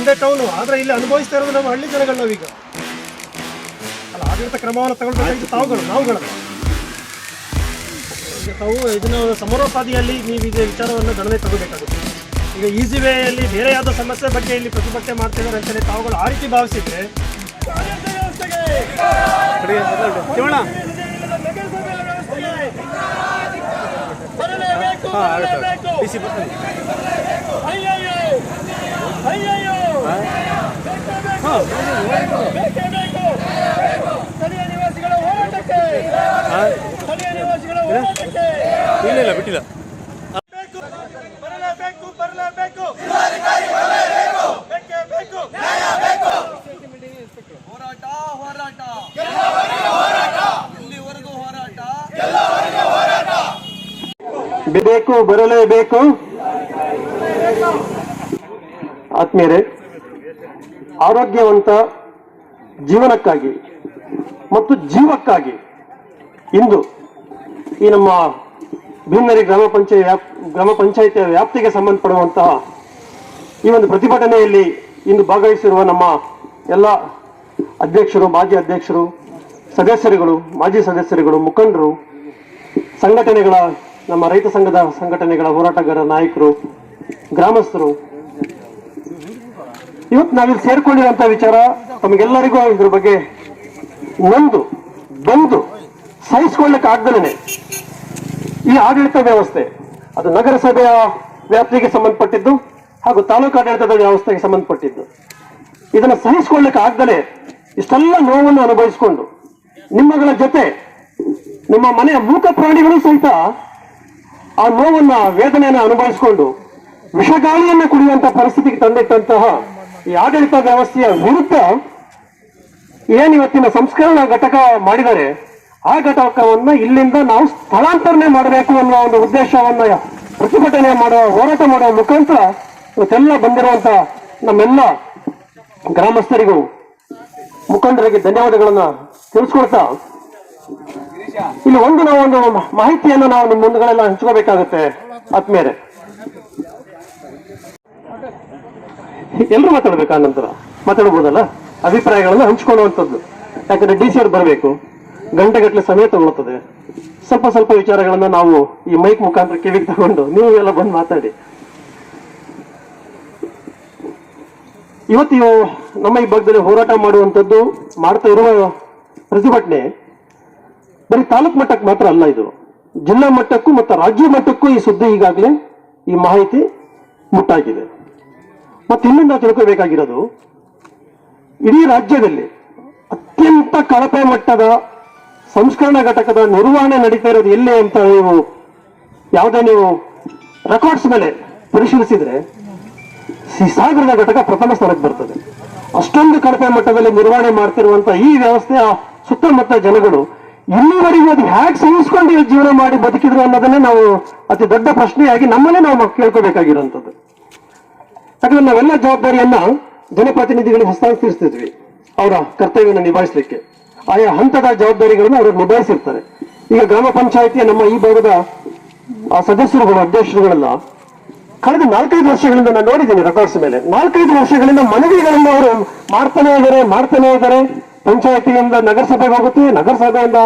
ಒಂದೇ ಟೌನು ಆದ್ರೆ ಇಲ್ಲಿ ಅನುಭವಿಸ್ತಾ ಇರೋದು ನಮ್ಮ ಹಳ್ಳಿ ಜನಗಳು ನಾವೀಗ. ಅಲ್ಲ ಆಡಳಿತ ಕ್ರಮವನ್ನು ತಗೊಳ್ಬೇಕಾಗಿದ್ದು ತಾವುಗಳು ನಾವುಗಳಲ್ಲ ಈಗ ತಾವು ಇದನ್ನ ಸಮರೋಪಾದಿಯಲ್ಲಿ ನೀವು ಈಗ ವಿಚಾರವನ್ನು ಗಣನೆ ತಗೋಬೇಕಾಗುತ್ತೆ. ಈಗ ಈಸಿ ವೇಯಲ್ಲಿ ಬೇರೆ ಯಾವುದೋ ಸಮಸ್ಯೆ ಬಗ್ಗೆ ಇಲ್ಲಿ ಪ್ರತಿಭಟನೆ ಮಾಡ್ತಿದ್ದಾರೆ ಅಂತಲೇ ತಾವುಗಳು ಆ ರೀತಿ ಭಾವಿಸಿದ್ರೆ ಆಡಳಿತ ವ್ಯವಸ್ಥೆಗೆ ಇಲ್ಲ ಇಲ್ಲ ಬಿಟ್ಟಿಲ್ಲ ಹೋರಾಟ ಹೋರಾಟ ಎಲ್ಲಿವರೆಗೂ ಹೋರಾಟ ಬೇಕು ಬರಲೇಬೇಕು. ಆತ್ಮೀಯರೇ ಆರೋಗ್ಯವಂತ ಜೀವನಕ್ಕಾಗಿ ಮತ್ತು ಜೀವಕ್ಕಾಗಿ ಇಂದು ಈ ನಮ್ಮ ಭೀಮನರಿ ಗ್ರಾಮ ಪಂಚಾಯತ್ ವ್ಯಾಪ್, ಗ್ರಾಮ ಪಂಚಾಯಿತಿಯ ವ್ಯಾಪ್ತಿಗೆ ಸಂಬಂಧಪಡುವಂತಹ ಈ ಒಂದು ಪ್ರತಿಭಟನೆಯಲ್ಲಿ ಇಂದು ಭಾಗವಹಿಸಿರುವ ನಮ್ಮ ಎಲ್ಲ ಅಧ್ಯಕ್ಷರು, ಮಾಜಿ ಅಧ್ಯಕ್ಷರು, ಸದಸ್ಯರುಗಳು, ಮಾಜಿ ಸದಸ್ಯರುಗಳು, ಮುಖಂಡರು, ಸಂಘಟನೆಗಳ, ನಮ್ಮ ರೈತ ಸಂಘದ ಸಂಘಟನೆಗಳ ಹೋರಾಟಗಾರ ನಾಯಕರು, ಗ್ರಾಮಸ್ಥರು ಇವತ್ತು ನಾವಿಲ್ಲಿ ಸೇರ್ಕೊಂಡಿರೋಂಥ ವಿಚಾರ ತಮಗೆಲ್ಲರಿಗೂ ಇದ್ರ ಬಗ್ಗೆ ಒಂದು, ಬಂದು ಸಹಿಸಿಕೊಳ್ಳಕ್ಕೆ ಆಗ್ದಲೇ ಈ ಆಡಳಿತ ವ್ಯವಸ್ಥೆ, ಅದು ನಗರಸಭೆಯ ವ್ಯಾಪ್ತಿಗೆ ಸಂಬಂಧಪಟ್ಟಿದ್ದು ಹಾಗೂ ತಾಲೂಕು ಆಡಳಿತದ ವ್ಯವಸ್ಥೆಗೆ ಸಂಬಂಧಪಟ್ಟಿದ್ದು. ಇದನ್ನು ಸಹಿಸಿಕೊಳ್ಳಕ್ಕೆ ಆಗ್ದಲೇ ಇಷ್ಟೆಲ್ಲ ನೋವನ್ನು ಅನುಭವಿಸಿಕೊಂಡು ನಿಮ್ಮಗಳ ಜೊತೆ ನಿಮ್ಮ ಮನೆಯ ಮೂಕ ಪ್ರಾಣಿಗಳು ಸಹಿತ ಆ ನೋವನ್ನ, ವೇದನೆಯನ್ನು ಅನುಭವಿಸಿಕೊಂಡು ವಿಷಗಾಳಿಯನ್ನು ಕುಡಿಯುವಂತಹ ಪರಿಸ್ಥಿತಿಗೆ ತಂದಿಟ್ಟಂತಹ ಈ ಆಡಳಿತ ವ್ಯವಸ್ಥೆಯ ವಿರುದ್ಧ ಏನ್ ಇವತ್ತಿನ ಸಂಸ್ಕರಣಾ ಘಟಕ ಮಾಡಿದರೆ, ಆ ಘಟಕವನ್ನ ಇಲ್ಲಿಂದ ನಾವು ಸ್ಥಳಾಂತರಣೆ ಮಾಡಬೇಕು ಅನ್ನುವ ಒಂದು ಉದ್ದೇಶವನ್ನ ಪ್ರತಿಭಟನೆ ಮಾಡುವ, ಹೋರಾಟ ಮಾಡುವ ಮುಖಾಂತರ ಇವತ್ತೆಲ್ಲ ಬಂದಿರುವಂತ ನಮ್ಮೆಲ್ಲ ಗ್ರಾಮಸ್ಥರಿಗೂ ಮುಖಂಡರಿಗೆ ಧನ್ಯವಾದಗಳನ್ನ ತಿಳಿಸ್ಕೊಳ್ತಾ ಇಲ್ಲಿ ಒಂದು ನಾವು ಒಂದು ಮಾಹಿತಿಯನ್ನು ನಾವು ನಿಮ್ಮ ಮುಂದುಗಳೆಲ್ಲ ಹಂಚ್ಕೋಬೇಕಾಗುತ್ತೆ ಆತ್ಮೀಯರೇ. ಎಲ್ಲರೂ ಆ ನಂತರ. ಮಾತಾಡ್ಬೋದಲ್ಲ? ಅಭಿಪ್ರಾಯಗಳನ್ನು ಹಂಚ್ಕೊಳ್ಳುವಂಥದ್ದು. ಯಾಕಂದ್ರೆ ಡಿ ಸಿ ಅವ್ರು ಬರಬೇಕು. ಗಂಟೆಗಟ್ಟಲೆ ಸಮಯ ತಗೊಳ್ತದೆ. ಸ್ವಲ್ಪ ಸ್ವಲ್ಪ ವಿಚಾರಗಳನ್ನ ನಾವು ಈ ಮೈಕ್ ಮುಖಾಂತರ ಕಿವಿಗೆ ತಗೊಂಡು ನೀವು ಎಲ್ಲ ಬಂದು ಮಾತಾಡಿ. ಇವತ್ತು ನಮ್ಮ ಈ ಭಾಗದಲ್ಲಿ ಹೋರಾಟ ಮಾಡುವಂಥದ್ದು ಮಾಡ್ತಾ ಇರುವ ಪ್ರತಿಭಟನೆ ಬರೀ ತಾಲೂಕು ಮಟ್ಟಕ್ಕೆ ಮಾತ್ರ ಅಲ್ಲ ಇದು. ಜಿಲ್ಲಾ ಮಟ್ಟಕ್ಕೂ ಮತ್ತು ರಾಜ್ಯ ಮಟ್ಟಕ್ಕೂ ಈ ಸುದ್ದಿ ಈಗಾಗಲೇ ಈ ಮಾಹಿತಿ ಮುಟ್ಟಾಗಿದೆ. ಮತ್ತೆ ಇನ್ನೊಂದು ತಿಳ್ಕೋಬೇಕಾಗಿರೋದು, ಇಡೀ ರಾಜ್ಯದಲ್ಲಿ ಅತ್ಯಂತ ಕಳಪೆ ಮಟ್ಟದ ಸಂಸ್ಕರಣಾ ಘಟಕದ ನಿರ್ವಹಣೆ ನಡೀತಾ ಇರೋದು ಎಲ್ಲೇ ಅಂತ ನೀವು ಯಾವುದೇ ನೀವು ರೆಕಾರ್ಡ್ಸ್ ಮೇಲೆ ಪರಿಶೀಲಿಸಿದ್ರೆ ಸಾಗರದ ಘಟಕ ಪ್ರಥಮ ಸ್ಥಳಕ್ಕೆ ಬರ್ತದೆ. ಅಷ್ಟೊಂದು ಕಳಪೆ ಮಟ್ಟದಲ್ಲಿ ನಿರ್ವಹಣೆ ಮಾಡ್ತಿರುವಂತ ಈ ವ್ಯವಸ್ಥೆಯ ಸುತ್ತಮುತ್ತ ಜನಗಳು ಇಲ್ಲಿವರೆಗೂ ಅದು ಹ್ಯಾಕ್ ಸಹಿಸ್ಕೊಂಡು ಜೀವನ ಮಾಡಿ ಬದುಕಿದ್ರು ಅನ್ನೋದನ್ನೇ ನಾವು ಅತಿ ದೊಡ್ಡ ಪ್ರಶ್ನೆಯಾಗಿ ನಮ್ಮನ್ನೇ ನಾವು ಕೇಳ್ಕೋಬೇಕಾಗಿರುವಂಥದ್ದು ಯಾಕಂದ್ರೆ ನಾವೆಲ್ಲ ಜವಾಬ್ದಾರಿಯನ್ನ ಜನಪ್ರತಿನಿಧಿಗಳಿಗೆ ಹಸ್ತಾಂತರಿಸ್ತಿದ್ವಿ. ಅವರ ಕರ್ತವ್ಯವನ್ನು ನಿಭಾಯಿಸಲಿಕ್ಕೆ. ಆಯಾ ಹಂತದ ಜವಾಬ್ದಾರಿಗಳನ್ನು ಅವರು ನಿಭಾಯಿಸಿರ್ತಾರೆ. ಈಗ ಗ್ರಾಮ ಪಂಚಾಯಿತಿಯ ನಮ್ಮ ಈ ಭಾಗದ, ಆ ಸದಸ್ಯರುಗಳು, ಅಧ್ಯಕ್ಷರುಗಳೆಲ್ಲ ಕಳೆದ ನಾಲ್ಕೈದು ವರ್ಷಗಳಿಂದ ನಾನು ನೋಡಿದ್ದೀನಿ ರೆಕಾರ್ಡ್ಸ್ ಮೇಲೆ. ನಾಲ್ಕೈದು ವರ್ಷಗಳಿಂದ ಮನವಿಗಳನ್ನು ಅವರು ಮಾಡ್ತಾನೆ ಇದ್ದಾರೆ ಮಾಡ್ತಾನೆ ಇದ್ದಾರೆ. ಪಂಚಾಯತಿಯಿಂದ ನಗರಸಭೆಗೆ ಹೋಗುತ್ತೆ, ನಗರಸಭೆಯಿಂದ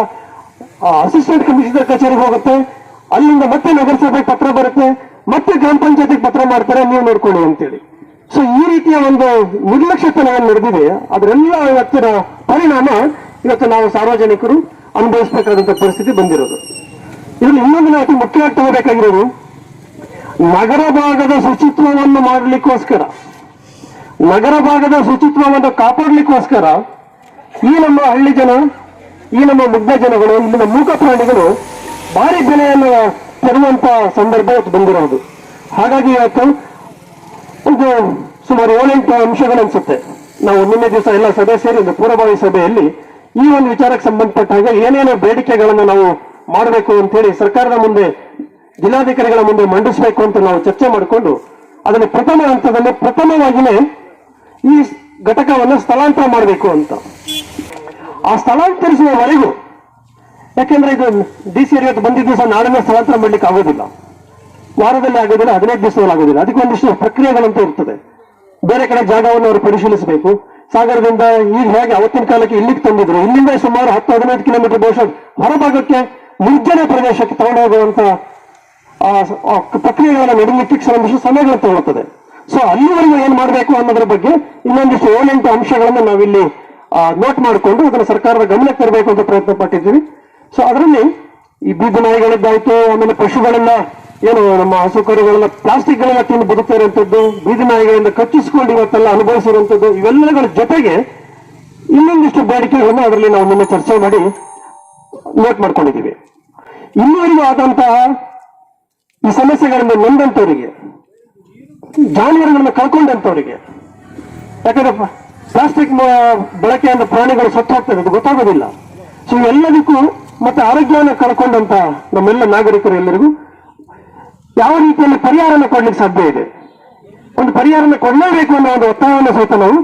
ಅಸಿಸ್ಟೆಂಟ್ ಕಮಿಷನರ್ ಕಚೇರಿಗೆ ಹೋಗುತ್ತೆ. ಅಲ್ಲಿಂದ ಮತ್ತೆ ನಗರಸಭೆಗೆ ಪತ್ರ ಬರುತ್ತೆ. ಮತ್ತೆ ಗ್ರಾಮ ಪಂಚಾಯತಿಗೆ ಪತ್ರ ಮಾಡ್ತಾರೆ, ನೀವು ನೋಡ್ಕೊಳ್ಳಿ ಅಂತೇಳಿ. ಸೊ ಈ ರೀತಿಯ ಒಂದು ನಿರ್ಲಕ್ಷ್ಯತನ ಏನು ನಡೆದಿದೆ. ಅದರೆಲ್ಲ ಇವತ್ತಿನ ಪರಿಣಾಮ ಇವತ್ತು ನಾವು ಸಾರ್ವಜನಿಕರು ಅನುಭವಿಸಬೇಕಾದಂತ ಪರಿಸ್ಥಿತಿ ಬಂದಿರೋದು. ಇದರಲ್ಲಿ ಇನ್ನೊಂದು ನಾವು ಅತಿ ಮುಖ್ಯವಾಗಿ ತಗೋಬೇಕಾಗಿರೋದು ನಗರ ಭಾಗದ ಶುಚಿತ್ವವನ್ನು ಮಾಡಲಿಕ್ಕೋಸ್ಕರ, ನಗರ ಭಾಗದ ಶುಚಿತ್ವವನ್ನು ಕಾಪಾಡಲಿಕ್ಕೋಸ್ಕರ ಈ ನಮ್ಮ ಹಳ್ಳಿ ಜನ, ಈ ನಮ್ಮ ಮುಗ್ಧ ಜನಗಳು, ಇಲ್ಲಿನ ಮೂಕ ಪ್ರಾಣಿಗಳು ಭಾರಿ ಬೆಲೆಯನ್ನು ತೆರುವಂತ ಸಂದರ್ಭ ಬಂದಿರೋದು. ಹಾಗಾಗಿ ಇವತ್ತು ಇದು ಸುಮಾರು ಏಳೆಂಟು ಅಂಶಗಳು ಅನ್ಸುತ್ತೆ ನಾವು ನಿನ್ನೆ ದಿವಸ ಎಲ್ಲ ಸಭೆ ಸೇರಿ ಒಂದು ಪೂರ್ವಭಾವಿ ಸಭೆಯಲ್ಲಿ ಈ ಒಂದು ವಿಚಾರಕ್ಕೆ ಸಂಬಂಧಪಟ್ಟ ಹಾಗೆ ಏನೇನು ಬೇಡಿಕೆಗಳನ್ನು ನಾವು ಮಾಡಬೇಕು ಅಂತ ಹೇಳಿ ಸರ್ಕಾರದ ಮುಂದೆ, ಜಿಲ್ಲಾಧಿಕಾರಿಗಳ ಮುಂದೆ ಮಂಡಿಸಬೇಕು ಅಂತ ನಾವು ಚರ್ಚೆ ಮಾಡಿಕೊಂಡು ಅದನ್ನು ಪ್ರಥಮ ಹಂತದಲ್ಲಿ ಪ್ರಥಮವಾಗಿಯೇ ಈ ಘಟಕವನ್ನು ಸ್ಥಳಾಂತರ ಮಾಡಬೇಕು ಅಂತ. ಆ ಸ್ಥಳಾಂತರಿಸುವವರೆಗೂ ಯಾಕೆಂದ್ರೆ ಇದು ಡಿ ಸಿ ಇವತ್ತು ಬಂದಿದ್ದ ದಿವಸ ನಾಳೆನೇ ಸ್ಥಳಾಂತರ ಮಾಡ್ಲಿಕ್ಕೆ ಆಗೋದಿಲ್ಲ. ವಾರದಲ್ಲಿ ಆಗೋದಿಲ್ಲ, ಹದಿನೈದು ದಿವಸದಲ್ಲಿ ಆಗೋದಿಲ್ಲ. ಅದಕ್ಕೆ ಒಂದಿಷ್ಟು ಪ್ರಕ್ರಿಯೆಗಳಂತ ಇರ್ತದೆ. ಬೇರೆ ಕಡೆ ಜಾಗವನ್ನು ಅವರು ಪರಿಶೀಲಿಸಬೇಕು. ಸಾಗರದಿಂದ ಈಗ ಹೇಗೆ ಅವತ್ತಿನ ಕಾಲಕ್ಕೆ ಇಲ್ಲಿಗೆ ತಂದಿದ್ರು. ಇಲ್ಲಿಂದ ಸುಮಾರು ಹತ್ತು, ಹದಿನೈದು ಕಿಲೋಮೀಟರ್ ಬಹುಶಃ ಹೊರಭಾಗಕ್ಕೆ ನಿರ್ಜನ ಪ್ರದೇಶಕ್ಕೆ ತಗೊಂಡು ಹೋಗುವಂತ ನಡೆಯಲಿಕ್ಕೆ ಪ್ರಕ್ರಿಯೆಗಳನ್ನ ನಡೀಲಿಕ್ಕೆ ಸಂಬಂಧಿಸಿದ ಸಮಯಗಳು ತಗೊಳ್ತದೆ. ಸೊ ಅಲ್ಲಿವರೆಗೂ ಏನ್ ಮಾಡಬೇಕು ಅನ್ನೋದ್ರ ಬಗ್ಗೆ ಇನ್ನೊಂದಿಷ್ಟು ಏಳೆಂಟು ಅಂಶಗಳನ್ನು ನಾವಿಲ್ಲಿ ನೋಟ್ ಮಾಡಿಕೊಂಡು ಅದನ್ನು ಸರ್ಕಾರದ ಗಮನಕ್ಕೆ ತರಬೇಕು ಅಂತ ಪ್ರಯತ್ನ ಪಟ್ಟಿದ್ದೀವಿ. ಸೊ ಅದರಲ್ಲಿ ಈ ಬೀದಿ ನಾಯಿಗಳಿದ್ದಾಯ್ತು, ಆಮೇಲೆ ಪಶುಗಳೆಲ್ಲ ಏನು ನಮ್ಮ ಹಸು ಕರುಗಳೆಲ್ಲ ಪ್ಲಾಸ್ಟಿಕ್ ಗಳೆಲ್ಲ ತಿಂದು ಬದುಕ್ತಾ ಇರುವಂತದ್ದು ಬೀದಿ ನಾಯಿಗಳಿಂದ ಕಚ್ಚಿಸ್ಕೊಂಡು ಇವತ್ತೆಲ್ಲ ಅನುಭವಿಸಿರುವಂಥದ್ದು, ಇವೆಲ್ಲಗಳ ಜೊತೆಗೆ ಇನ್ನೊಂದಿಷ್ಟು ಬೇಡಿಕೆಗಳನ್ನು ಅದರಲ್ಲಿ ನಾವು ನಿನ್ನೆ ಚರ್ಚೆ ಮಾಡಿ ನೋಟ್ ಮಾಡ್ಕೊಂಡಿದ್ದೀವಿ. ಇನ್ನುವರೆಗೂ ಆದಂತಹ ಈ ಸಮಸ್ಯೆಗಳಿಂದ ನೊಂದಂತವರಿಗೆ ಜಾನುವಾರುಗಳನ್ನ ಕಳ್ಕೊಂಡಂತವರಿಗೆ ಯಾಕಂದ್ರೆ ಪ್ಲಾಸ್ಟಿಕ್ ಬಳಕೆಯಿಂದ ಪ್ರಾಣಿಗಳು ಸತ್ತು ಹೋಗ್ತದೆ ಗೊತ್ತಾಗೋದಿಲ್ಲ. ಸೊ ಎಲ್ಲದಕ್ಕೂ ಮತ್ತೆ ಆರೋಗ್ಯವನ್ನು ಕಳ್ಕೊಂಡಂತ ನಮ್ಮೆಲ್ಲ ನಾಗರಿಕರು ಎಲ್ಲರಿಗೂ ಯಾವ ರೀತಿಯಲ್ಲಿ ಪರಿಹಾರನ ಕೊಡ್ಲಿಕ್ಕೆ ಸಾಧ್ಯ ಇದೆ? ಒಂದು ಪರಿಹಾರನ ಕೊಡಲೇಬೇಕು ಅನ್ನೋ ಒಂದು ಒತ್ತಾಯವನ್ನು ಸಹಿತ ನಾವು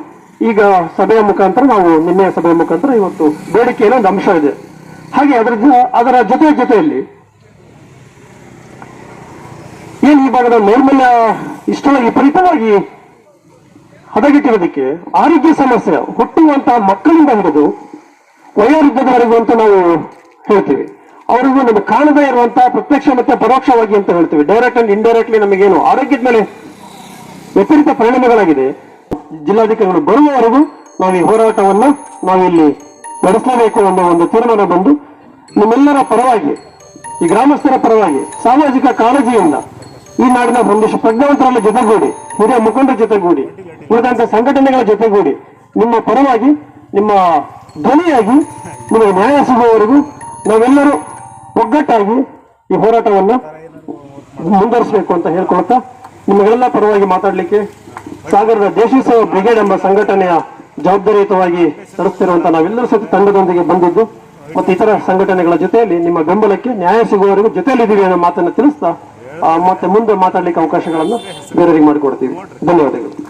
ಈಗ ಸಭೆಯ ಮುಖಾಂತರ, ನಾವು ನಿನ್ನೆ ಸಭೆಯ ಮುಖಾಂತರ ಇವತ್ತು ಬೇಡಿಕೆಯಲ್ಲಿ ಒಂದು ಅಂಶ ಇದೆ. ಹಾಗೆ ಅದರ ಅದರ ಜೊತೆ ಜೊತೆಯಲ್ಲಿ ಏನು ಈ ಭಾಗದ ನೈರ್ಮಲ್ಯ ಇಷ್ಟವಾಗಿ ವಿಪರೀತವಾಗಿ ಹದಗೆಟ್ಟಿರೋದಕ್ಕೆ ಆರೋಗ್ಯ ಸಮಸ್ಯೆ ಹುಟ್ಟುವಂತಹ ಮಕ್ಕಳಿಂದ ಹಿಡಿದು ವಯೋವೃದ್ಧದವರೆಗೂ ಅಂತ ನಾವು ಹೇಳ್ತೀವಿ. ಅವರಿಗೂ ನಮಗೆ ಕಾಣದೇ ಇರುವಂತಹ ಪ್ರತ್ಯಕ್ಷ ಮತ್ತೆ ಪರೋಕ್ಷವಾಗಿ ಅಂತ ಹೇಳ್ತೀವಿ. ಡೈರೆಕ್ಟ್ ಅಂಡ್ ಇಂಡೈರೆಕ್ಟ್ಲಿ ನಮಗೇನು ಆರೋಗ್ಯದ ಮೇಲೆ ವಿಪರೀತ ಪರಿಣಾಮಗಳಾಗಿದೆ. ಜಿಲ್ಲಾಧಿಕಾರಿಗಳು ಬರುವವರೆಗೂ ನಾವು ಈ ಹೋರಾಟವನ್ನು ನಾವಿಲ್ಲಿ ನಡೆಸಲೇಬೇಕು ಎಂಬ ಒಂದು ತೀರ್ಮಾನ ಬಂದು ನಿಮ್ಮೆಲ್ಲರ ಪರವಾಗಿ, ಈ ಗ್ರಾಮಸ್ಥರ ಪರವಾಗಿ, ಸಾಮಾಜಿಕ ಕಾಳಜಿಯಿಂದ ಈ ನಾಡಿನ ಒಂದಿಷ್ಟು ಪ್ರಜ್ಞಾವಂತರಲ್ಲ ಜೊತೆಗೂಡಿ, ಹಿರಿಯ ಮುಖಂಡರ ಜೊತೆಗೂಡಿ ಉಳಿದಂತಹ ಸಂಘಟನೆಗಳ ಜೊತೆಗೂಡಿ ನಿಮ್ಮ ಪರವಾಗಿ, ನಿಮ್ಮ ಧ್ವನಿಯಾಗಿ ನಿಮಗೆ ನ್ಯಾಯ ಸಿಗುವವರೆಗೂ ನಾವೆಲ್ಲರೂ ಒಗ್ಗಟ್ಟಾಗಿ ಈ ಹೋರಾಟವನ್ನು ಮುಂದುವರಿಸಬೇಕು ಅಂತ ಹೇಳ್ಕೊಳ್ತಾ ನಿಮಗೆಲ್ಲ ಪರವಾಗಿ ಮಾತಾಡಲಿಕ್ಕೆ ಸಾಗರದ ದೇಶೀಯ ಬ್ರಿಗೇಡ್ ಎಂಬ ಸಂಘಟನೆಯ ಜವಾಬ್ದಾರಿಯುತವಾಗಿ ನಡೆಸ್ತಿರುವಂತ ನಾವೆಲ್ಲರೂ ಸಹ ತಂಡದೊಂದಿಗೆ ಬಂದಿದ್ದು ಮತ್ತು ಇತರ ಸಂಘಟನೆಗಳ ಜೊತೆಯಲ್ಲಿ ನಿಮ್ಮ ಬೆಂಬಲಕ್ಕೆ ನ್ಯಾಯ ಸಿಗುವವರೆಗೂ ಜೊತೆಯಲ್ಲಿದ್ದೀವಿ ಅನ್ನೋ ಮಾತನ್ನು ತಿಳಿಸ್ತಾ ಮತ್ತೆ ಮುಂದೆ ಮಾತಾಡಲಿಕ್ಕೆ ಅವಕಾಶಗಳನ್ನು ಬೇರೆಯವರಿಗೆ ಮಾಡಿಕೊಡ್ತೀವಿ. ಧನ್ಯವಾದಗಳು.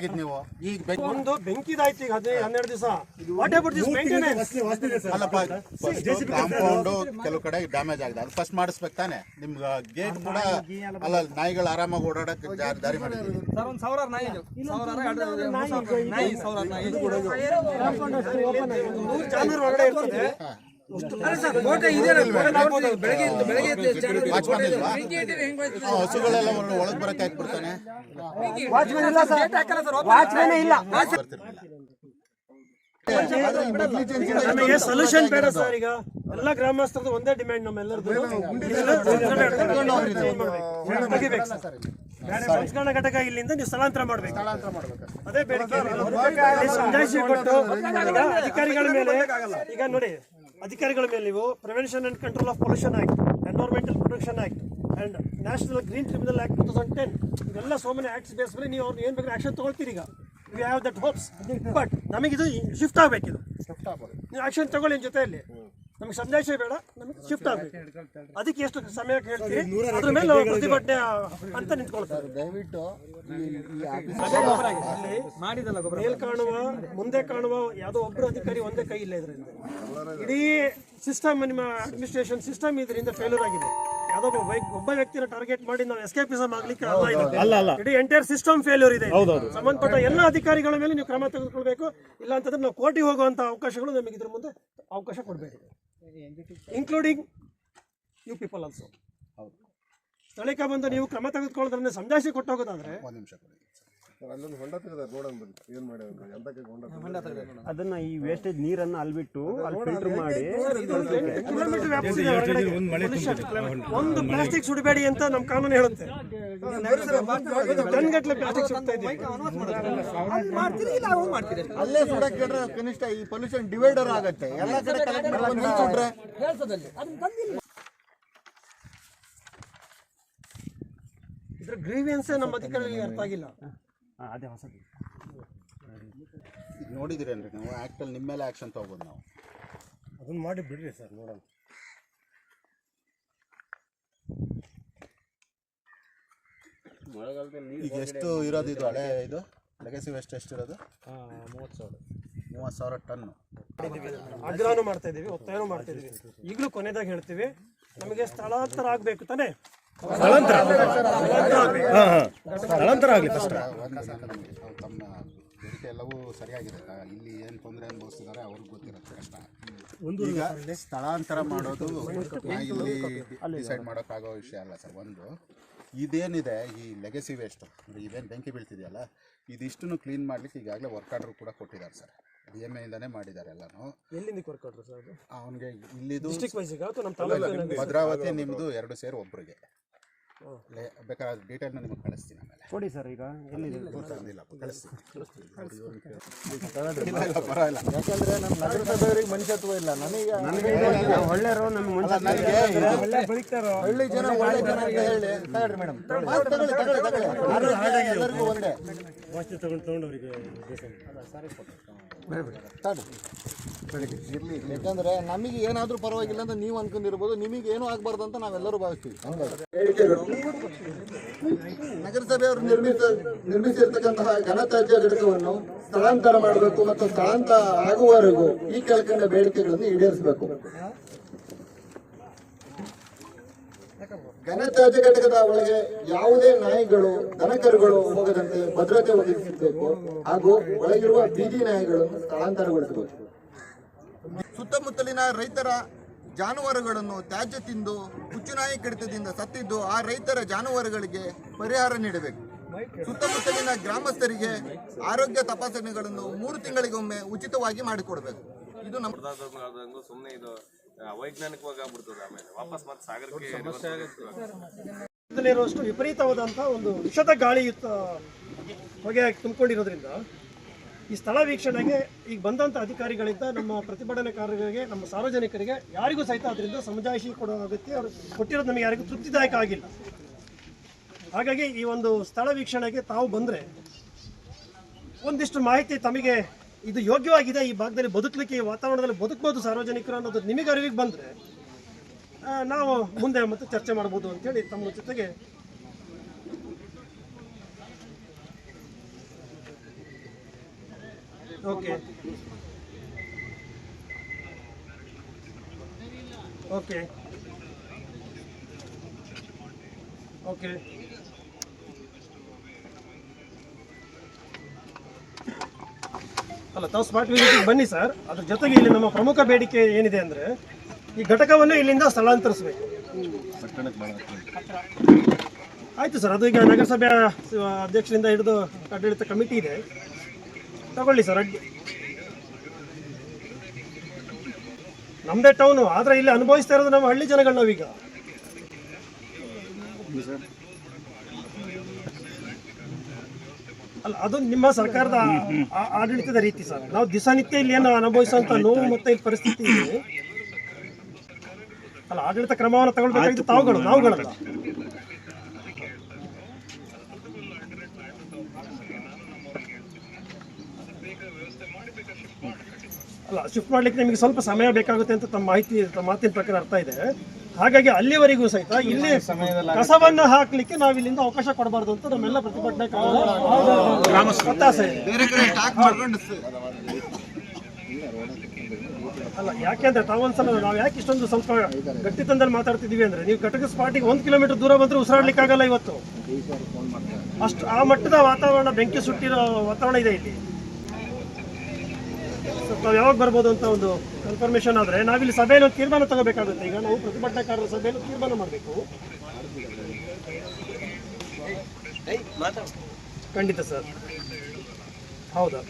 ಮಾಡ್ಬೇಕಾಗಿತ್ತು ನೀವು? ಈಗ ಬೆಂಕಿ ಒಂದು ಬೆಂಕಿದಾಯ್ತು ಈಗ ಹದಿನೈದು ಹನ್ನೆರಡು ದಿವಸ. ವಾಟ್ ಅಬೌಟ್ ದಿಸ್ ಮೇಂಟೆನೆನ್ಸ್ ಅಲ್ಲಪ್ಪ ಕಾಂಪೌಂಡ್ ಕೆಲವು ಕಡೆ ಡ್ಯಾಮೇಜ್ ಆಗಿದೆ. ಅದು ಫಸ್ಟ್ ಮಾಡಿಸ್ಬೇಕು ತಾನೆ. ನಿಮ್ಗೆ ಗೇಟ್ ಕೂಡ ಅಲ್ಲ ನಾಯಿಗಳು ಆರಾಮಾಗಿ ಓಡಾಡಕ್ಕೆ ದಾರಿ ಮಾಡಿದ್ದೀವಿ ಸರ್ ಒಂದು ಸಾವಿರ ನಾಯಿ ನಾಯಿ ಸಾವಿರ ನಾಯಿ ನೂರು ಜಾನುವಾರು ಒಳಗಡೆ ಇರ್ತದೆ. ಹಸುಗಳೆಲ್ಲ ಒಳಗ್ ಬರಕ್ಕೆ ಹಾಕ್ಬಿಡ್ತಾನೆ ನಮಗೆ ಸೊಲ್ಯೂಷನ್ ಬೇಡ ಸರ್ ಈಗ ಎಲ್ಲ ಗ್ರಾಮಸ್ಥರದ್ದು ಒಂದೇ ಡಿಮ್ಯಾಂಡ್ ನಮ್ಮೆಲ್ಲರದು ಸಂಸ್ಕರಣ ಘಟಕ ಇಲ್ಲಿಂದ ನೀವು ಸ್ಥಳಾಂತರ ಮಾಡ್ಬೇಕು ಅದೇ ಬೇಡಿಕೆ ಕೊಟ್ಟು ಅಧಿಕಾರಿಗಳ ಮೇಲೆ ಈಗ ನೋಡಿ ಅಧಿಕಾರಿಗಳ ಮೇಲೆ ನೀವು prevention and control of pollution act environmental protection act and national green tribunal act two thousand ten ಇವೆಲ್ಲ ಸೋ ಮೆನಿ ಆಕ್ಟ್ಸ್ ಬೇಸ್ ಮೇಲೆ ನೀವು ಏನು ಬೇಕು ಬೇಕಾದ್ರೆ ಆಕ್ಷನ್ ತೊಗೊಳ್ತೀರಿ ಈಗ. We have that hopes but ನಮಗಿದು shift ಆಗಬೇಕಿದು ನೀವು ಆ್ಯಕ್ಷನ್ ತಗೊಳ್ಳಿ ನಿಮ್ಮ ಜೊತೆಯಲ್ಲಿ. ನಮಗೆ ಸಂದೇಶ ಬೇಡ ನಮಗೆ ಶಿಫ್ಟ್ ಆಗಬೇಕು. ಅದಕ್ಕೆ ಎಷ್ಟು ಸಮಯ ಕೇಳ್ತೀರಿ ಅದ್ರ ಮೇಲೆ ಪ್ರತಿಭಟನೆ ಅಂತ ನಿಂತ್ಕೊಳ್ತಾರೆ ದಯವಿಟ್ಟು ಮೇಲ್ ಕಾಣುವ ಮುಂದೆ ಕಾಣುವ ಯಾವುದೋ ಒಬ್ಬರು ಅಧಿಕಾರಿ ಒಂದೇ ಕೈ ಇಲ್ಲ ಇದರಿಂದ. ಇಡೀ ಸಿಸ್ಟಮ್ ನಿಮ್ಮ ಅಡ್ಮಿನಿಸ್ಟ್ರೇಷನ್ ಸಿಸ್ಟಮ್ ಇದರಿಂದ ಫೇಲ್ಯೂರ್ ಆಗಿದೆ. ಯಾವುದೋ ಒಬ್ಬ ಒಬ್ಬ ವ್ಯಕ್ತಿನ ಟಾರ್ಗೆಟ್ ಮಾಡಿ ನಾವು ಎಸ್ಕೇಪಿಸಮ್ ಆಗ್ಲಿಕ್ಕೆ ಅಲ್ಲ ಇದು. ಅಲ್ಲ ಅಲ್ಲ ಇಡೀ ಎಂಟೈರ್ ಸಿಸ್ಟಮ್ ಫೇಲ್ಯೂರ್ ಇದೆ. ಸಂಬಂಧಪಟ್ಟ ಎಲ್ಲ ಅಧಿಕಾರಿಗಳ ಮೇಲೆ ನೀವು ಕ್ರಮ ತೆಗೆದುಕೊಳ್ಬೇಕು. ಇಲ್ಲ ಅಂತಂದ್ರೆ ನಾವು ಕೋರ್ಟಿಗೆ ಹೋಗುವಂತ ಅವಕಾಶಗಳು ನಮಗೆ ಇದ್ರ ಮುಂದೆ ಅವಕಾಶ ಕೊಡಬೇಕು. ಇನ್ಕ್ಲೂಡಿಂಗ್ ಯು ಪೀಪಲ್ ಆಲ್ಸೋ ಸ್ಥಳೀಕ ಬಂದು ನೀವು ಕ್ರಮ ತೆಗೆದುಕೊಳ್ಳೋದ್ರಿಂದ ಸಂದೇಶ ಕೊಟ್ಟು ಹೋಗೋದಾದ್ರೆ ಒಂದು ನಿಮಿಷ ಕೊಡಿ. ಅಲ್ಲೊಂದು ಹೊಂಡ ತೆಗೆದಾರೆ ನೋಡೋಣ ಬನ್ನಿ ಏನ್ ಮಾಡ್ಯಾರ ಎಂತಕ್ಕೆ ಹೊಂಡ ಅದನ್ನ ಈ ವೇಸ್ಟೇಜ್ ನೀರನ್ನ ಅಲ್ಬಿಟ್ಟು ಅಲ್ಲಿ ಫಿಲ್ಟರ್ ಮಾಡಿ ಕಿಲೋಮೀಟರ್ ಹೊರಗಡೆ. ಒಂದು ಪ್ಲಾಸ್ಟಿಕ್ ಸುಡಬೇಡಿ ಅಂತ ನಮ್ಮ ಕಾನೂನು ಹೇಳುತ್ತೆ. ಟನ್ಗಟ್ಲೆ ಪ್ಲಾಸ್ಟಿಕ್ ಸುಡ್ತಾ ಇದ್ದೀವಿ. ಮಾಡ್ತೀರಿ ಇಲ್ಲ ಅವ್ರು ಮಾಡ್ತೀರಿ? ಅಲ್ಲೇ ಸುಡಕ್ಕೆ ಕನಿಷ್ಠ ಈ ಪೊಲ್ಯೂಷನ್ ಡಿವೈಡರ್ ಆಗುತ್ತೆ. ಎಲ್ಲ ಕಡೆ ಕಲೆಕ್ಟ್ ಮಾಡ್ಕೊಂಡು ಇಲ್ಲಿ ಸುಟ್ರೆ ಹೇಳ್ತದಲ್ಲಿ. ಅದನ್ನ ತಂದಿಲ್ಲ. ಇದ್ರ ಗ್ರೀವಿಯನ್ಸೇ ನಮ್ಮ ಅಧಿಕಾರಿಗಳಿಗೆ ಅರ್ಥ ಆಗಿಲ್ಲ. ಅದೇ ಹೊಸದು. ನೋಡಿದಿರೇನ್ರಿ ನೀವು ಆ್ಯಕ್ಟಲ್ಲಿ ನಿಮ್ಮ ಮೇಲೆ ಆ್ಯಕ್ಷನ್ ತೊಗೋಬೋದು ನಾವು. ಅದನ್ನ ಮಾಡಿ ಬಿಡ್ರಿ ಸರ್ ನೋಡೋಣ. ಈಗ ಎಷ್ಟು ಇರೋದು ಇದು ಹಳೆ ಇದು? ಲೆಗಸಿ ವೇಸ್ಟ್ ಎಷ್ಟು ಇರೋದು? ಮೂವತ್ತು ಸಾವಿರ. ಮೂವತ್ತು ಸಾವಿರ ಟನ್ನು. ಆಗ್ರಹನೂ ಮಾಡ್ತಾ ಇದೀವಿ ಒತ್ತಾಯನೂ ಮಾಡ್ತಾ ಇದೀವಿ. ಈಗಲೂ ಕೊನೆದಾಗಿ ಹೇಳ್ತೀವಿ ನಮಗೆ ಸ್ಥಳಾಂತರ ಆಗ್ಬೇಕು ತಾನೇ? ಸ್ಥಳಾಂತರ. ಆಗಲಿ ಫಸ್ಟ್ ತಮ್ಮ ಬೇಡಿಕೆ ಎಲ್ಲವೂ ಸರಿಯಾಗಿದೆ ಇಲ್ಲಿ ಏನು ತೊಂದರೆ ಅನುಭವಿಸ್ತಿದ್ದಾರೆ ಅವ್ರಿಗೆ ಗೊತ್ತಿರುತ್ತೆ ಕಷ್ಟ ಈಗ ಸ್ಥಳಾಂತರ ಮಾಡೋದು ಇಲ್ಲಿ ಡಿಸೈಡ್ ಮಾಡೋಕ್ಕಾಗೋ ವಿಷಯ ಅಲ್ಲ ಸರ್ ಒಂದು. ಇದೇನಿದೆ ಈ ಲೆಗಸಿ ವೇಸ್ಟ್ ಅಂದರೆ ಇದೇನು ಬೆಂಕಿ ಬೀಳ್ತಿದೆಯಲ್ಲ ಇದಿಷ್ಟನ್ನು ಕ್ಲೀನ್ ಮಾಡ್ಲಿಕ್ಕೆ ಈಗಾಗಲೇ ವರ್ಕ್ ಆರ್ಡರ್ ಕೂಡ ಕೊಟ್ಟಿದ್ದಾರೆ ಸರ್. ಡಿ ಎಂ ಎಯಿಂದನೇ ಮಾಡಿದ್ದಾರೆ ಎಲ್ಲನೂ. ಎಲ್ಲಿಂದ ಕೊಡ್ಕೊಡ್ರು ಸರ್ ಅವನಿಗೆ ಇಲ್ಲಿದು ಭದ್ರಾವತಿ ನಿಮ್ಮದು ಎರಡು ಸೇರಿ ಒಬ್ಬರಿಗೆ ಬೇಕಾದ್ರೆ ಡೀಟೇಲ್ನ ನಿಮಗೆ ಕಳಿಸ್ತೀನಿ ಆಮೇಲೆ ಕೊಡಿ ಸರ್ ಈಗ ಎಲ್ಲಿದೆ ಕಳಿಸ್ತೀನಿ ಇಲ್ಲ, ಪರವಾಗಿಲ್ಲ ಯಾಕಂದ್ರೆ ನಮ್ಮ ನಗರಸಭೆಯವರಿಗೆ ಮನುಷ್ಯತ್ವ ಇಲ್ಲ ನನಗೆ ಒಳ್ಳೆಯವರು ನಮ್ಮ ಮನುಷ್ಯ ಹಳ್ಳಿ ಜನ ಒಳ್ಳೆ ಜನ ಅಂತ ಹೇಳಿ ತಗೊಳ್ರಿ ಮೇಡಮ್ ತಗೊಳ್ಳಿ ತಗೊಳ್ಳಿ ತಗೊಳ್ಳಿ ಆರೋಗ್ಯ ಎಲ್ಲರಿಗೂ ಒಂದೇ ತಗೊಳ್ಳಿ. ಯಾಕಂದ್ರೆ ನಮಗೆ ಏನಾದ್ರೂ ಪರವಾಗಿಲ್ಲ ಅಂತ ನೀವು ಅನ್ಕೊಂಡಿರ್ಬೋದು, ನಿಮಗೆ ಏನು ಆಗ್ಬಾರ್ದು ಅಂತ ನಾವೆಲ್ಲರೂ ಭಾವಿಸ್ತೀವಿ. ನಗರಸಭೆಯವರು ನಿರ್ಮಿಸ ನಿರ್ಮಿಸಿರ್ತಕ್ಕಂತಹ ಘನತ್ಯಾಜ್ಯ ಘಟಕವನ್ನು ಸ್ಥಳಾಂತರ ಮಾಡಬೇಕು ಮತ್ತು ಸ್ಥಳಾಂತರ ಆಗುವವರೆಗೂ ಈ ಕೆಳಕಂಡ ಬೇಡಿಕೆಗಳನ್ನು ಈಡೇರಿಸಬೇಕು. ಘನತ್ಯಾಜ್ಯ ಘಟಕದ ಒಳಗೆ ಯಾವುದೇ ನಾಯಿಗಳು, ದನಕರುಗಳು ಹೋಗದಂತೆ ಭದ್ರತೆ ಒದಗಿಸಬೇಕು ಹಾಗೂ ಒಳಗಿರುವ ಬೀದಿ ನಾಯಿಗಳನ್ನು ಸ್ಥಳಾಂತರಗೊಳಿಸಬೇಕು. ಸುತ್ತಮುತ್ತಲಿನ ರೈತರ ಜಾನುವಾರುಗಳನ್ನು ತ್ಯಾಜ್ಯ ತಿಂದು ಹುಚ್ಚುನಾಯಿ ಕಡಿತದಿಂದ ಸತ್ತಿದ್ದು ಆ ರೈತರ ಜಾನುವಾರುಗಳಿಗೆ ಪರಿಹಾರ ನೀಡಬೇಕು. ಸುತ್ತಮುತ್ತಲಿನ ಗ್ರಾಮಸ್ಥರಿಗೆ ಆರೋಗ್ಯ ತಪಾಸಣೆಗಳನ್ನು ಮೂರು ತಿಂಗಳಿಗೊಮ್ಮೆ ಉಚಿತವಾಗಿ ಮಾಡಿಕೊಡಬೇಕು. ಇದು ನಮ್ಮ ಸುಮ್ಮನೆ ಇದು ಅವೈಜ್ಞಾನಿಕವಾಗಿ ಆಗ್ಬಿಡ್ತದೆ ಆಮೇಲೆ. ವಾಪಸ್ ಮತ್ತೆ ಸಾಗರಕ್ಕೆ ಇರುವಷ್ಟು ವಿಪರೀತವಾದಂತಹ ಒಂದು ವಿಷದ ಗಾಳಿಯುತ್ತ ಹೊಗೆ ತುಂಬಿಕೊಂಡಿರೋದ್ರಿಂದ ಈ ಸ್ಥಳ ವೀಕ್ಷಣೆಗೆ ಈಗ ಬಂದಂಥ ಅಧಿಕಾರಿಗಳಿಂದ ನಮ್ಮ ಪ್ರತಿಭಟನಾಕಾರರಿಗೆ, ನಮ್ಮ ಸಾರ್ವಜನಿಕರಿಗೆ ಯಾರಿಗೂ ಸಹಿತ ಅದರಿಂದ ಸಮಜಾಯಿಷಿ ಕೊಡೋ ಅಗತ್ಯ ಅವರು ಕೊಟ್ಟಿರೋದು ನಮಗೆ ಯಾರಿಗೂ ತೃಪ್ತಿದಾಯಕ ಆಗಿಲ್ಲ. ಹಾಗಾಗಿ ಈ ಒಂದು ಸ್ಥಳ ವೀಕ್ಷಣೆಗೆ ತಾವು ಬಂದರೆ ಒಂದಿಷ್ಟು ಮಾಹಿತಿ ತಮಗೆ ಇದು ಯೋಗ್ಯವಾಗಿದೆ. ಈ ಭಾಗದಲ್ಲಿ ಬದುಕಲಿಕ್ಕೆ, ಈ ವಾತಾವರಣದಲ್ಲಿ ಬದುಕಬಹುದು ಸಾರ್ವಜನಿಕರು ಅನ್ನೋದು ನಿಮಗೆ ಅರಿವಿಗೆ ಬಂದರೆ ನಾವು ಮುಂದೆ ಮತ್ತೆ ಚರ್ಚೆ ಮಾಡ್ಬೋದು ಅಂತೇಳಿ ತಮ್ಮ ಜೊತೆಗೆ ಓಕೆ ಓಕೆ ಓಕೆ ಅಲ್ಲ, ತಾವು ಸ್ಮಾರ್ಟ್ ವಿಸಿಟಿಗೆ ಬನ್ನಿ ಸರ್ ಅದ್ರ ಜೊತೆಗೆ ಇಲ್ಲಿ ನಮ್ಮ ಪ್ರಮುಖ ಬೇಡಿಕೆ ಏನಿದೆ ಅಂದರೆ, ಈ ಘಟಕವನ್ನು ಇಲ್ಲಿಂದ ಸ್ಥಳಾಂತರಿಸಬೇಕು. ಆಯಿತು ಸರ್ ಅದು ಈಗ ನಗರಸಭೆ ಅಧ್ಯಕ್ಷರಿಂದ ಹಿಡಿದು ಆಡಳಿತ ಕಮಿಟಿ ಇದೆ. ತಗೊಳ್ಳಿ ಸರ್ ಅಡ್ಡಿ ನಮ್ಮದೇ ಟೌನು ಆದರೆ ಇಲ್ಲಿ ಅನುಭವಿಸ್ತಾ ಇರೋದು ನಮ್ಮ ಹಳ್ಳಿ ಜನಗಳು ನಾವೀಗ. ಅಲ್ಲ, ಅದು ನಿಮ್ಮ ಸರ್ಕಾರದ ಆಡಳಿತದ ರೀತಿ ಸರ್. ನಾವು ದಿವಸನಿತ್ಯ ಇಲ್ಲಿ ಏನು ಅನುಭವಿಸುವಂತ ನೋವು ಮತ್ತೆ ಇಲ್ಲಿ ಪರಿಸ್ಥಿತಿ ಅಲ್ಲ, ಆಡಳಿತ ಕ್ರಮವನ್ನು ತಗೊಳ್ಬೇಕಾಗಿದ್ದು ತಾವುಗಳು, ನಾವುಗಳಲ್ಲ. ಅಲ್ಲ ಶಿಫ್ಟ್ ಮಾಡ್ಲಿಕ್ಕೆ ನಿಮಗೆ ಸ್ವಲ್ಪ ಸಮಯ ಬೇಕಾಗುತ್ತೆ ಅಂತ ತಮ್ಮ ಮಾಹಿತಿ ತಮ್ಮ ಮಾತಿನ ಪ್ರಕಾರ ಅರ್ಥ ಇದೆ. ಹಾಗಾಗಿ ಅಲ್ಲಿವರೆಗೂ ಸಹಿತ ಇಲ್ಲಿ ಕಸವನ್ನು ಹಾಕ್ಲಿಕ್ಕೆ ನಾವು ಇಲ್ಲಿಂದ ಅವಕಾಶ ಕೊಡಬಾರ್ದು ಅಂತ ನಮ್ಮೆಲ್ಲ ಪ್ರತಿಭಟನೆ ಒತ್ತಾಸೆ ಅಲ್ಲ ಯಾಕೆಂದ್ರೆ ತಾವೊಂದ್ಸಲ ನಾವು ಯಾಕೆ ಇಷ್ಟೊಂದು ಸ್ವಲ್ಪ ಗಟ್ಟಿತನದಲ್ಲಿ ಮಾತಾಡ್ತಿದೀವಿ ಅಂದ್ರೆ ನೀವು ಘಟಕ ಸ್ಪಾಟಿಗೆ ಒಂದು ಕಿಲೋಮೀಟರ್ ದೂರ ಬಂದ್ರೆ ಉಸಿರಾಡ್ಲಿಕ್ಕೆ ಆಗಲ್ಲ ಇವತ್ತು. ಅಷ್ಟು ಆ ಮಟ್ಟದ ವಾತಾವರಣ ಬೆಂಕಿ ಸುಟ್ಟಿರೋ ವಾತಾವರಣ ಇದೆ ಇಲ್ಲಿ. ತಾವು ಯಾವಾಗ ಬರ್ಬೋದು ಅಂತ ಒಂದು ಕನ್ಫರ್ಮೇಶನ್ ಆದರೆ ನಾವಿಲ್ಲಿ ಸಭೆಯಲ್ಲಿ ಒಂದು ತೀರ್ಮಾನ ತಗೋಬೇಕಾಗುತ್ತೆ. ಈಗ ನಾವು ಪ್ರತಿಭಟನಾಕಾರರ ಸಭೆಯಲ್ಲಿ ತೀರ್ಮಾನ ಮಾಡಬೇಕು. ಖಂಡಿತ ಸರ್. ಹೌದಾ?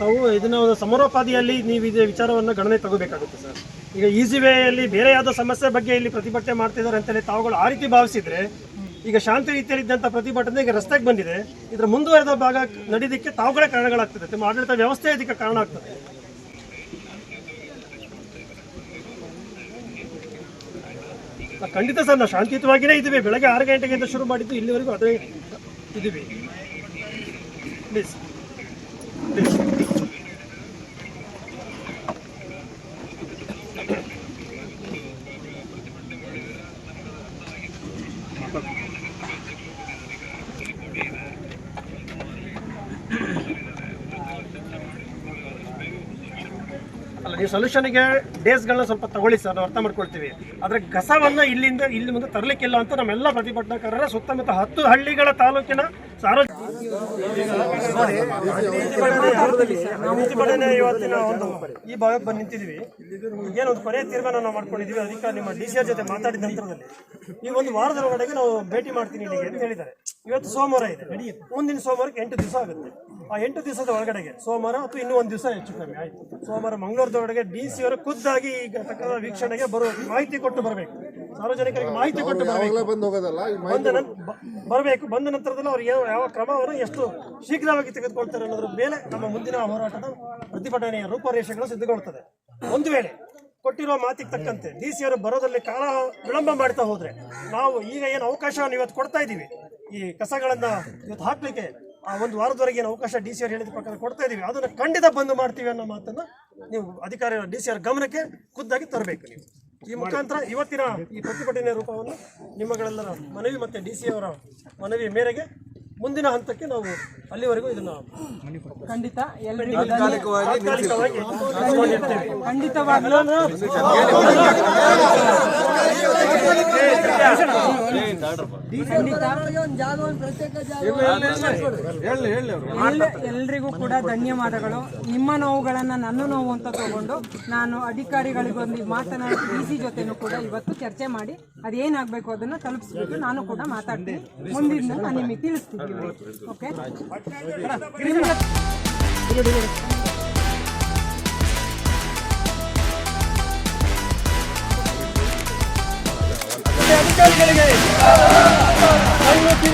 ತಾವು ಇದನ್ನ ಒಂದು ಸಮರೋಪಾದಿಯಲ್ಲಿ ನೀವು ಇದೇ ವಿಚಾರವನ್ನು ಗಣನೆ ತಗೋಬೇಕಾಗುತ್ತೆ ಸರ್. ಈಗ ಈಸಿ ವೇಯಲ್ಲಿ ಬೇರೆ ಯಾವುದೋ ಸಮಸ್ಯೆ ಬಗ್ಗೆ ಇಲ್ಲಿ ಪ್ರತಿಭಟನೆ ಮಾಡ್ತಿದ್ದಾರೆ ಅಂತೇಳಿ ತಾವುಗಳು ಆ ರೀತಿ ಭಾವಿಸಿದ್ರೆ, ಈಗ ಶಾಂತಿ ರೀತಿಯಲ್ಲಿ ಇದ್ದಂಥ ಪ್ರತಿಭಟನೆ ಈಗ ರಸ್ತೆಗೆ ಬಂದಿದೆ. ಇದರ ಮುಂದುವರೆದ ಭಾಗ ನಡೀಲಿಕ್ಕೆ ತಾವುಗಳೇ ಕಾರಣಗಳಾಗ್ತದೆ. ನಿಮ್ಮ ಆಡಳಿತ ವ್ಯವಸ್ಥೆ ಇದಕ್ಕೆ ಕಾರಣ ಆಗ್ತದೆ. ಖಂಡಿತ ಸರ್ ನಾವು ಶಾಂತಿಯುತವಾಗಿಯೇ ಇದ್ದೀವಿ. ಬೆಳಗ್ಗೆ ಆರು ಗಂಟೆಗಿಂತ ಶುರು ಮಾಡಿದ್ದು ಇಲ್ಲಿವರೆಗೂ ಅದೇ ಇದ್ದೀವಿ. ಪ್ಲೀಸ್ ನೀವು ಸೊಲ್ಯೂಷನ್ಗೆ ಡೇಸ್ಗಳನ್ನ ಸ್ವಲ್ಪ ತಗೊಳ್ಳಿ ಸರ್ ಅರ್ಥ ಮಾಡ್ಕೊಳ್ತೀವಿ. ಆದರೆ ಕಸವನ್ನ ಇಲ್ಲಿಂದ ಇಲ್ಲಿ ಮುಂದೆ ತರಲಿಕ್ಕಿಲ್ಲ ಅಂತ ನಮ್ಮೆಲ್ಲ ಪ್ರತಿಭಟನಾಕಾರರ ಸುತ್ತಮುತ್ತ ಹತ್ತು ಹಳ್ಳಿಗಳ ತಾಲೂಕಿನ ಸಾರ್ವಜನಿಕ ಇವತ್ತಿನ ಒಂದು ಈ ಭಾಗಕ್ಕೆ ಬಂದು ನಿಂತಿದ್ದೀವಿ ಏನೊಂದು ಕೊನೆಯ ತೀರ್ಮಾನ ನಾವು ಮಾಡ್ಕೊಂಡಿದ್ದೀವಿ ಅದಕ್ಕೆ ನಿಮ್ಮ ಡಿ ಸಿ ಆರ್ ಜೊತೆ ಮಾತಾಡಿದ ನಂತರದಲ್ಲಿ ಈ ಒಂದು ವಾರದ ಒಳಗಡೆ ನಾವು ಭೇಟಿ ಮಾಡ್ತೀನಿ ಇಲ್ಲಿಗೆ ಅಂತ ಹೇಳಿದ್ದಾರೆ ಇವತ್ತು ಸೋಮವಾರ ಇದೆ ಮುಂದಿನ ಸೋಮವಾರಕ್ಕೆ ಎಂಟು ದಿವಸ ಆಗುತ್ತೆ ಆ ಎಂಟು ದಿವಸದ ಒಳಗಡೆಗೆ ಸೋಮವಾರ ಅಥವಾ ಇನ್ನೂ ಒಂದು ದಿವಸ ಹೆಚ್ಚು ಕಮ್ಮಿ ಆಯ್ತು ಸೋಮವಾರ ಮಂಗಳೂರದೊಳಗೆ ಡಿ ಸಿ ಅವರು ಖುದ್ದಾಗಿ ಈಗ ತಕ್ಕ ವೀಕ್ಷಣೆಗೆ ಬರೋ ಮಾಹಿತಿ ಕೊಟ್ಟು ಬರಬೇಕು ಸಾರ್ವಜನಿಕರಿಗೆ ಮಾಹಿತಿ ಕೊಟ್ಟು ಬರಬೇಕು. ಬಂದು ಹೋಗೋದಲ್ಲ ಬಂದ ಬರಬೇಕು. ಬಂದ ನಂತರದಲ್ಲಿ ಅವರು ಯಾವ ಯಾವ ಕ್ರಮವನ್ನು ಎಷ್ಟು ಶೀಘ್ರವಾಗಿ ತೆಗೆದುಕೊಳ್ತಾರೆ ಅನ್ನೋದ್ರ ಮೇಲೆ ನಮ್ಮ ಮುಂದಿನ ಹೋರಾಟದ ಪ್ರತಿಭಟನೆಯ ರೂಪರೇಷೆಗಳು ಸಿದ್ಧಗೊಳ್ಳುತ್ತದೆ. ಒಂದು ವೇಳೆ ಕೊಟ್ಟಿರುವ ಮಾತಿಗೆ ತಕ್ಕಂತೆ ಡಿ ಸಿ ಅವರು ಬರೋದಲ್ಲಿ ಕಾಲ ವಿಳಂಬ ಮಾಡ್ತಾ ಹೋದ್ರೆ ನಾವು ಈಗ ಏನು ಅವಕಾಶವನ್ನು ಇವತ್ತು ಕೊಡ್ತಾ ಇದ್ದೀವಿ. ಈ ಕಸಗಳನ್ನ ಇವತ್ತು ಹಾಕ್ಲಿಕ್ಕೆ ಆ ಒಂದು ವಾರದವರೆಗೆ ಏನು ಅವಕಾಶ ಡಿ ಸಿ ಅವರು ಹೇಳಿದ ಪ್ರಕಾರ ಕೊಡ್ತಾ ಇದ್ದೀವಿ. ಅದನ್ನು ಖಂಡಿತ ಬಂದ್ ಮಾಡ್ತೀವಿ ಅನ್ನೋ ಮಾತನ್ನು ನೀವು ಅಧಿಕಾರಿ ಡಿ ಸಿ ಅವರ ಗಮನಕ್ಕೆ ಖುದ್ದಾಗಿ ತರಬೇಕು ನೀವು. ಈ ಮುಖಾಂತರ ಇವತ್ತಿನ ಈ ಪ್ರತಿಭಟನೆ ರೂಪವನ್ನು ನಿಮ್ಮಗಳೆಲ್ಲರ ಮನವಿ ಮತ್ತು ಡಿ ಸಿ ಅವರ ಮನವಿ ಮೇರೆಗೆ ಮುಂದಿನ ಹಂತಕ್ಕೆ ನಾವು ಅಲ್ಲಿವರೆಗೂ ಇದನ್ನ ಖಂಡಿತ. ಖಂಡಿತವಾಗ್ಲೂ ಎಲ್ರಿಗೂ ಕೂಡ ಧನ್ಯವಾದಗಳು. ನಿಮ್ಮ ನೋವುಗಳನ್ನ ನನ್ನ ನೋವು ಅಂತ ತಗೊಂಡು ನಾನು ಅಧಿಕಾರಿಗಳಿಗೊಂದು ಮಾತನಾಡಿ ಡಿ ಸಿ ಜೊತೆನೂ ಕೂಡ ಇವತ್ತು ಚರ್ಚೆ ಮಾಡಿ ಅದೇನಾಗಬೇಕು ಅದನ್ನ ತಲುಪಿಸ್ಬೇಕು ನಾನು ಕೂಡ ಮಾತಾಡ್ತೀನಿ. ಮುಂದಿನ ನಾನು ನಿಮಗೆ ತಿಳಿಸ್ತೀನಿ. ಓಕೆ? ಅಧಿಕಾರಿಗಳಿಗೆ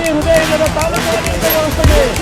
ಹೃದಯ ಇಲ್ಲದ ತಾಲೂಕು